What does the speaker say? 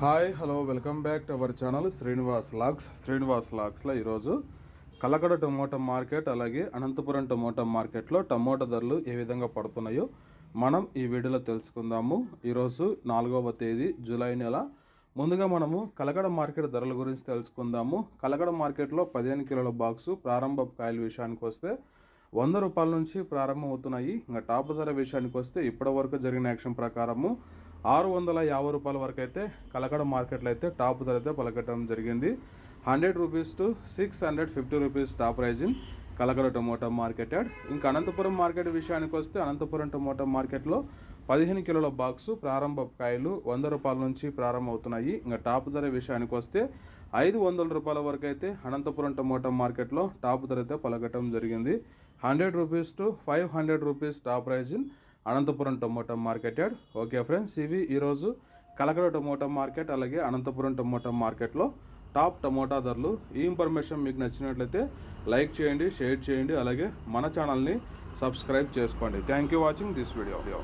Hi hello welcome back to our channel Srinivas lakhs Srinivas లాక్స్లో ఈరోజు Kalakada tomato market అలాగే Anantapuram tomato మార్కెట్లో టమోటా ధరలు ఏ విధంగా పడుతున్నాయో మనం ఈ వీడియోలో తెలుసుకుందాము. ఈరోజు నాలుగవ తేదీ జూలై నెల. ముందుగా మనము కలకడ మార్కెట్ ధరల గురించి తెలుసుకుందాము. కలకడ మార్కెట్లో పదిహేను కిలోల బాక్సు ప్రారంభ కాయల విషయానికి వస్తే వంద రూపాయల నుంచి ప్రారంభమవుతున్నాయి. ఇంకా టాప్ ధర విషయానికి వస్తే ఇప్పటి వరకు జరిగిన యాక్షన్ ప్రకారము ఆరు వందల యాభై రూపాయల వరకు అయితే కలకడ మార్కెట్లో అయితే టాప్ ధర అయితే పలకటం జరిగింది. Hundred rupees to six hundred fifty rupees top pricing Kalakada tomato market ఇంకా అనంతపురం మార్కెట్ విషయానికి వస్తే అనంతపురం టమోటా మార్కెట్లో పదిహేను కిలోల బాక్సు ప్రారంభ కాయలు వంద రూపాయల నుంచి ప్రారంభమవుతున్నాయి. ఇంకా టాప్ ధర విషయానికి వస్తే ఐదు వందల రూపాయల వరకు అయితే అనంతపురం టమోటా మార్కెట్లో టాప్ ధర అయితే పలకటం జరిగింది. Hundred rupees to five hundred rupees top price in Anantapuram tomato market yard. Okay friends ఇవి ఈరోజు కలకడ టమోటా మార్కెట్ అలాగే అనంతపురం టమోటా మార్కెట్లో టాప్ టమోటా ధరలు. ఈ ఇన్ఫర్మేషన్ మీకు నచ్చినట్లయితే లైక్ చేయండి షేర్ చేయండి అలాగే మన ఛానల్ని సబ్స్క్రైబ్ చేసుకోండి. Thank you watching this video